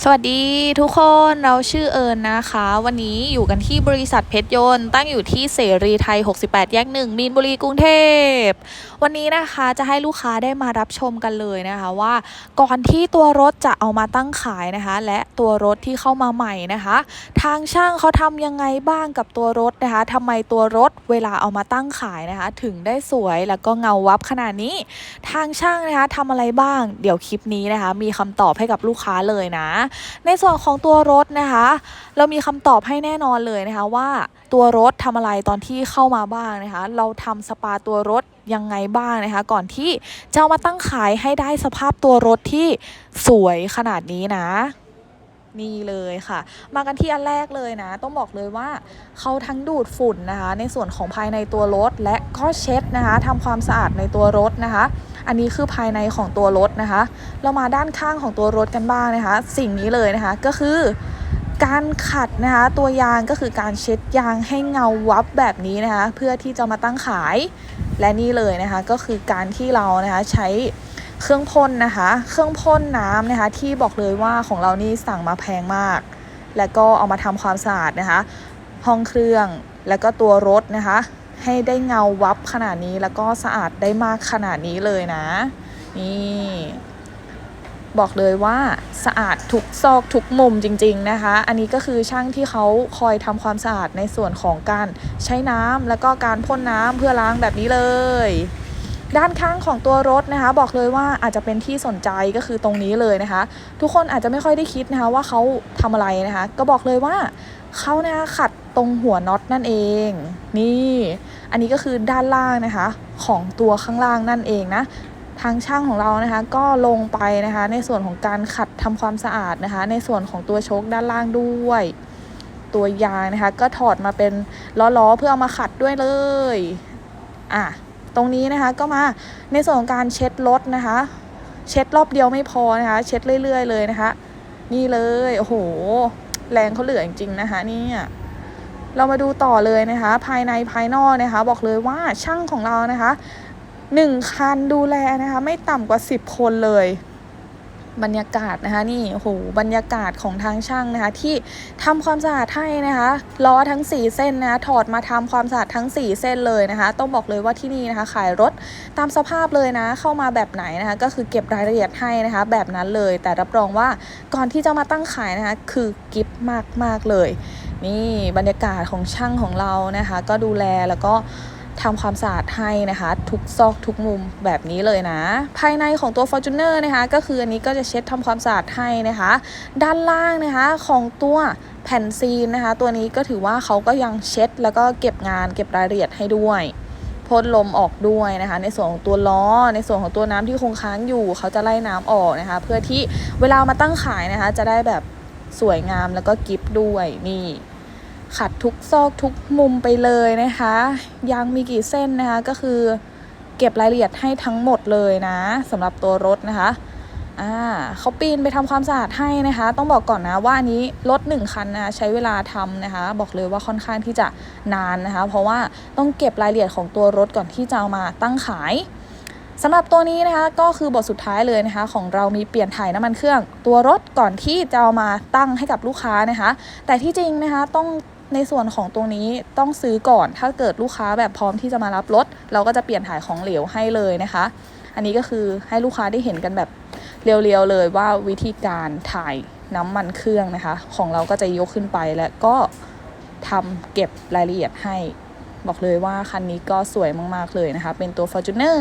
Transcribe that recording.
สวัสดีทุกคนเราชื่อเอิญนะคะ วันนี้อยู่กันที่บริษัทเพชรยนต์ ตั้งอยู่ที่เสรีไทย 68 แยกหนึ่งมีนบุรีกรุงเทพ วันนี้นะคะจะให้ลูกค้าได้มารับชมกันเลยนะคะว่าก่อนที่ตัวรถจะเอามาตั้งขายนะคะ และตัวรถที่เข้ามาใหม่นะคะ ทางช่างเขาทำยังไงบ้างกับตัวรถนะคะทำไมตัวรถเวลาเอามาตั้งขายนะคะ ถึงได้สวยแล้วก็เงาวับขนาดนี้ ทางช่างนะคะทำอะไรบ้าง เดี๋ยวคลิปนี้นะคะ มีคำตอบให้กับลูกค้าเลยนะในส่วนของตัวรถนะคะ เรามีคำตอบให้แน่นอนเลยนะคะว่าตัวรถทำอะไรตอนที่เข้ามาบ้างนะคะ เราทำสปาตัวรถยังไงบ้างนะคะ ก่อนที่จะามาตั้งขายให้ได้สภาพตัวรถที่สวยขนาดนี้นะ นี่เลยค่ะ มากันที่อันแรกเลยนะ ต้องบอกเลยว่าเขาทั้งดูดฝุ่นนะคะ ในส่วนของภายในตัวรถ และก็เช็ดนะคะทำความสะอาดในตัวรถนะคะ อันนี้คือภายในของตัวรถนะคะ เรามาด้านข้างของตัวรถกันบ้างนะคะ สิ่งนี้เลยนะคะก็คือการขัดนะคะตัวยางก็คือการเช็ดยางให้เงาวับแบบนี้นะคะ เพื่อที่จะมาตั้งขายและนี่เลยนะคะ ก็คือการที่เรานะคะใช้ เครื่องพ่นนะคะ เครื่องพ่นน้ำนะคะ ที่บอกเลยว่าของเรานี่สั่งมาแพงมาก แล้วก็เอามาทำความสะอาดนะคะ ห้องเครื่องแล้วก็ตัวรถนะคะ ให้ได้เงาวับขนาดนี้แล้วก็สะอาดได้มากขนาดนี้เลยนะ นี่บอกเลยว่าสะอาดทุกซอกทุกมุมจริง ๆนะคะ อันนี้ก็คือช่างที่เขาคอยทำความสะอาดในส่วนของการใช้น้ำแล้วก็การพ่นน้ำเพื่อล้างแบบนี้เลย ด้านข้างของตัวรถนะคะ บอกเลยว่าอาจจะเป็นที่สนใจก็คือตรงนี้เลยนะคะ ทุกคนอาจจะไม่ค่อยได้คิดนะคะว่าเขาทำอะไรนะคะ ก็บอกเลยว่าเขาเนะคะขัดตรงหัวน็อตนั่นเอง นี่ อันนี้ก็คือด้านล่างนะคะของตัวข้างล่างนั่นเองนะทางช่างของเรานะคะก็ลงไปนะคะในส่วนของการขัดทำความสะอาดนะคะ ในส่วนของตัวโชคด้านล่างด้วย ตัวยางนะคะ ก็ถอดมาเป็นล้อๆเพื่อเอามาขัดด้วยเลย อะ ตรงนี้นะคะก็มาในส่วนของการเช็ดรถนะคะ เช็ดรอบเดียวไม่พอนะคะ เช็ดเรื่อย ๆ เลยนะคะ นี่เลยโอ้โหแรงเขาเหลือจริงๆนะคะนี่เรามาดูต่อเลยนะคะ ภายในภายนอกนะคะ บอกเลยว่าช่างของเรานะคะหนึ่งคันดูแลนะคะ ไม่ต่ำกว่าสิบคนเลย บรรยากาศนะคะนี่โหบรรยากาศของทางช่างนะคะ ที่ทำความสะอาดให้นะคะล้อทั้ง 4 เส้นนะคะถอดมาทำความสะอาดทั้ง 4 เส้นเลยนะคะ ต้องบอกเลยว่าที่นี่นะคะ ขายรถตามสภาพเลยนะ เข้ามาแบบไหนนะคะ ก็คือเก็บรายละเอียดให้นะคะ แบบนั้นเลย แต่รับรองว่าก่อนที่จะมาตั้งขายนะคะ คือกิฟต์มากมากๆเลย นี่บรรยากาศของช่างของเรานะคะ ก็ดูแลแล้วก็ ทำความสะอาดให้นะคะ ทุกซอกทุกมุมแบบนี้เลยนะ ภายในของตัว Fortuner นะคะ ก็คืออันนี้ก็จะเช็ดทำความสะอาดให้นะคะ ด้านล่างนะคะของตัวแผ่นซีนนะคะ ตัวนี้ก็ถือว่าเขาก็ยังเช็ด แล้วก็เก็บงานเก็บรายละเอียดให้ด้วยพ่นลมออกด้วยนะคะ ในส่วนของตัวล้อ ในส่วนของตัวน้ำที่คงค้างอยู่เขาจะไล่น้ำออกนะคะ เพื่อที่เวลามาตั้งขายนะคะ จะได้แบบสวยงามแล้วก็กิฟด้วยนี่ ขัดทุกซอกทุกมุมไปเลยนะคะ ยางมีกี่เส้นนะคะก็คือเก็บรายละเอียดให้ทั้งหมดเลยนะสำหรับตัวรถนะคะอ่าเขาปีนไปทำความสะอาดให้นะคะ ต้องบอกก่อนนะว่าอันนี้รถหนึ่งคันนะใช้เวลาทำนะคะ บอกเลยว่าค่อนข้างที่จะนานนะคะ เพราะว่าต้องเก็บรายละเอียดของตัวรถก่อนที่จะเอามาตั้งขายสำหรับตัวนี้นะคะก็คือบทสุดท้ายเลยนะคะ ของเรามีเปลี่ยนถ่ายน้ำมันเครื่อง ตัวรถก่อนที่จะเอามาตั้งให้กับลูกค้านะคะ แต่ที่จริงนะคะต้อง ในส่วนของตรงนี้ต้องซื้อก่อน ถ้าเกิดลูกค้าแบบพร้อมที่จะมารับรถ เราก็จะเปลี่ยนถ่ายของเหลวให้เลยนะคะ อันนี้ก็คือให้ลูกค้าได้เห็นกันแบบเรียวๆเลยว่าวิธีการถ่ายน้ำมันเครื่องนะคะ ของเราก็จะยกขึ้นไปและก็ทำเก็บรายละเอียดให้ บอกเลยว่าคันนี้ก็สวยมากๆเลยนะคะ เป็นตัว Fortuner